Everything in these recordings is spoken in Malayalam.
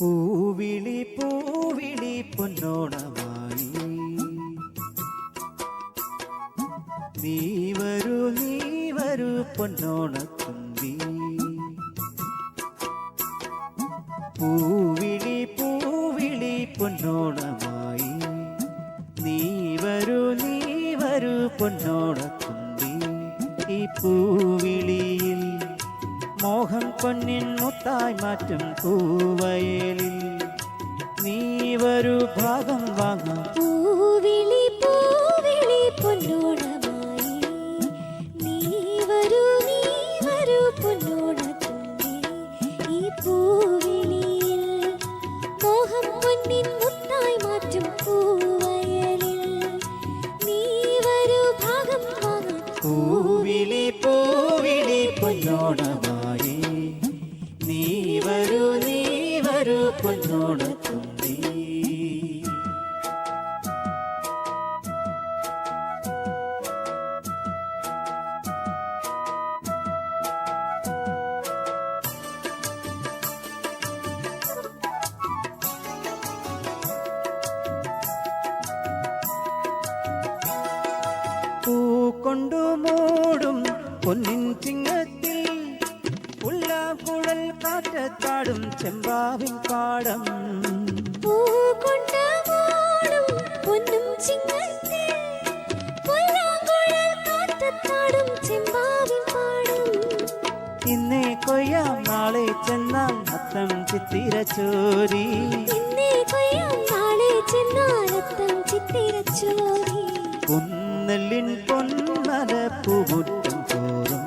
പൂവിളി പൂവിളി പൊന്നോണമായി. നീ വരൂ നീ വരൂ പൊന്നോണത്തുമ്പി. പൂവിളി പൂവിളി പൊന്നോണമായി. നീ വരൂ നീ വരൂ പൊന്നോണത്തുമ്പി. ഈ പൂവിളിയിൽ മോഹം പൊന്നിൻ മുത്തായി മാറ്റും പൂവയലിൽ. നീ ഒരു ഭാഗം വാങ്ങാം. പൂവിളി പൂവിളി പൊന്നോണമായി. നീ വരൂ നീ വരൂ പൊന്നോണത്തുമ്പി ഈ പൂവിളിയിൽ. മോഹം പൊന്നിൻ മുത്തായി മാറ്റും പൂവയലിൽ. നീ വരൂ ഭാഗം വാങ്ങാൻ പൂവിളി പൂവിളി പൊന്നോണമായി നീ വരൂ നീ വരൂ പൊന്നോണത്തുമ്പി പൂ കൊണ്ടു മൂടും പൊന്നിൻ ചിങ്ങത്തിൽ പുല്ലാക്കുഴൽ കാറ്റത്താടും ചെമ്പാവിൻ പാടം ഇന്നേ കൊയ്യാം നാളെ ചെന്നാൽ അത്തം ചിത്തിര ചോരി. ഇന്നേ കൊയ്യാം നാളെ ചെന്നാലത്തം ചിത്തിരച്ചോരി പൊന്നലിൻ പൊന്നര പൂമുറ്റം തോറും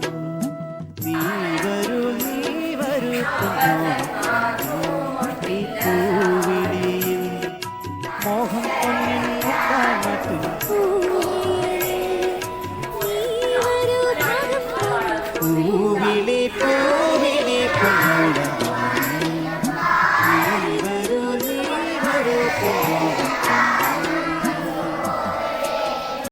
പൂവിളി പൂവിളി പൂവിളി. വരൂ നീ വരൂ